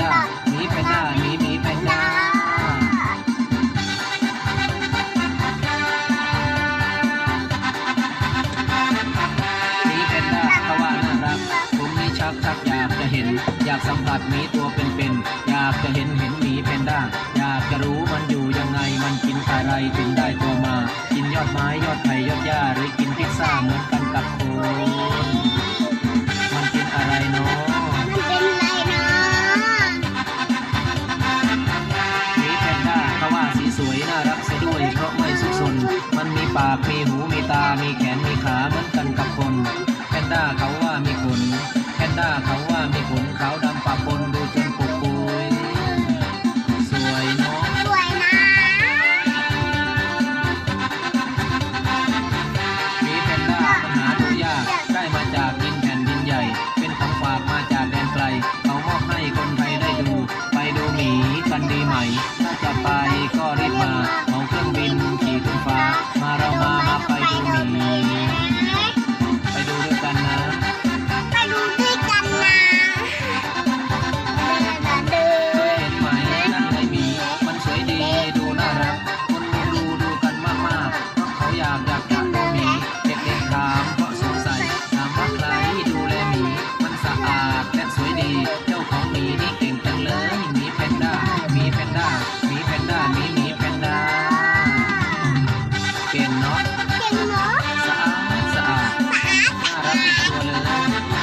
ด้าหมีแพนด้าหมีหมีแพนด้าหมีแพนด้าเขาว่าน่ารักผมนี่ชักชักอยากจะเห็น อยากสัมผัสหมีตัวเป็นๆอยากจะเห็นเห็นหมีแพนด้าอยากจะรู้มันอยู่ยังไงมันกินอะไรถึงได้ตัวมา กินยอดไม้ยอดไผ่ยอดหญ้าหรือกินพิซซ่าเหมือนกันกับคน ปาก มีหู มีตา มีแขน มีขา เหมือนกันกับคน แพนด้าเขาว่ามีขน แพนด้าเขาว่ามีขนขาวดำปะปนดูจนปุกปุยสวยเนาะสวยนะหมีแพนด้ามันหาดูยาก ได้มาจากดินแผ่นดินใหญ่ เป็นของฝากมาจากแดนไกล เขามอบให้คนไทยได้ดู ไปดูหมีกันดีไหม ถ้าจะไปก็ อมาเรามาไปดูหมีไปดูด้วยกันนะ ไปดูด้วยกันนะเดินเคเห็นไหมนั่ไงหมีมันสวยดีดูน่ารักคนดูดูกันมากๆาะเขาอยากอยาก อย่างนี้เนาะสะอาดสะอาดสะอาดทุกคนเลย